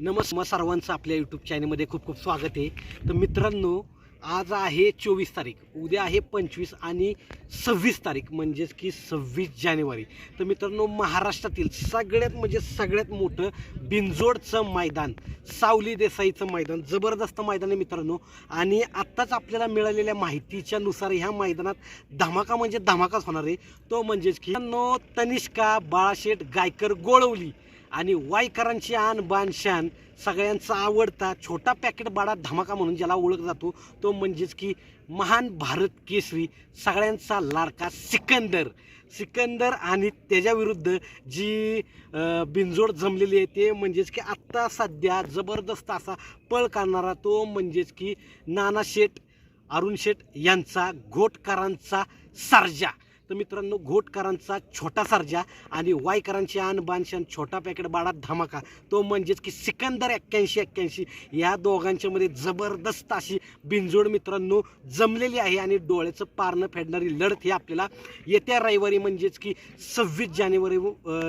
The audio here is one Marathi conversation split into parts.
नमस्कार सर्वांचं आपल्या यूट्यूब चॅनलमध्ये खूप खूप स्वागत आहे. तर मित्रांनो आज आहे चोवीस तारीख. उद्या आहे पंचवीस आणि सव्वीस तारीख म्हणजेच की सव्वीस जानेवारी. तर मित्रांनो महाराष्ट्रातील सगळ्यात म्हणजे सगळ्यात मोठं बिंजोडचं मैदान सावली देसाईचं मैदान जबरदस्त मैदान आहे मित्रांनो. आणि आत्ताच आपल्याला मिळालेल्या माहितीच्या नुसार ह्या मैदानात धमाका म्हणजे धमाकाच होणार आहे. तो म्हणजेच की मित्रांनो, तनिष्का बाळाशेठ गायकर गोळवली. आणि वायकरांची आण बान शान सगळ्यांचा आवडता छोटा पॅकेट बाडा धमाका म्हणून ज्याला ओळख जातो तो म्हणजेच की महान भारत केसरी सगळ्यांचा लाडका सिकंदर. सिकंदर आणि त्याच्याविरुद्ध जी बिंजोड बिनजोड जमलेली आहे ते म्हणजेच की आत्ता सध्या जबरदस्त असा पळ काढणारा तो म्हणजेच की नाना शेठ अरुण शेठ यांचा घोटकरांचा सर्जा. तर मित्रांनो घोटकरांचा छोटा सर्जा आणि वायकरांची आन बानशान छोटा पॅकेट बाळा धमाका. तो म्हणजेच की सिकंदर एक्क्याऐंशी एक्क्याऐंशी. या दोघांच्यामध्ये जबरदस्त अशी बिंजोड मित्रांनो जमलेली आहे आणि डोळ्याचं पारणं फेडणारी लढत ही आपल्याला येत्या रविवारी म्हणजेच की सव्वीस जानेवारी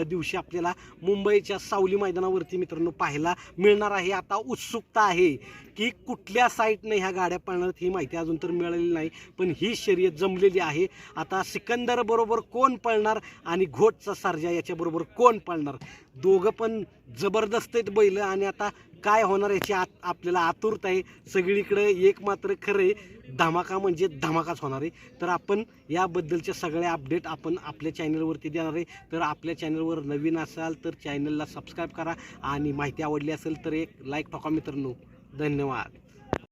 दिवशी आपल्याला मुंबईच्या सावली मैदानावरती मित्रांनो पाहायला मिळणार आहे. आता उत्सुकता आहे की कुठल्या साईटने ह्या गाड्या पाळणार ही माहिती अजून तर मिळालेली नाही पण ही शर्यत जमलेली आहे. आता सिकंदर बरोबर कोण पळणार आणि घोटचा सर्जा याच्याबरोबर कोण पळणार? दोघं पण जबरदस्त आहेत बैल आणि आता काय होणार याची आत आपल्याला आतुरता आहे. सगळीकडे एक मात्र खरं आहे धमाका म्हणजे धमाकाच होणार आहे. तर आपण याबद्दलच्या सगळ्या अपडेट आपण आपल्या चॅनलवरती देणार आहे. तर आपल्या चॅनलवर नवीन असाल तर चॅनलला सबस्क्राईब करा आणि माहिती आवडली असेल तर एक लाईक ठोका मित्रांनो. धन्यवाद.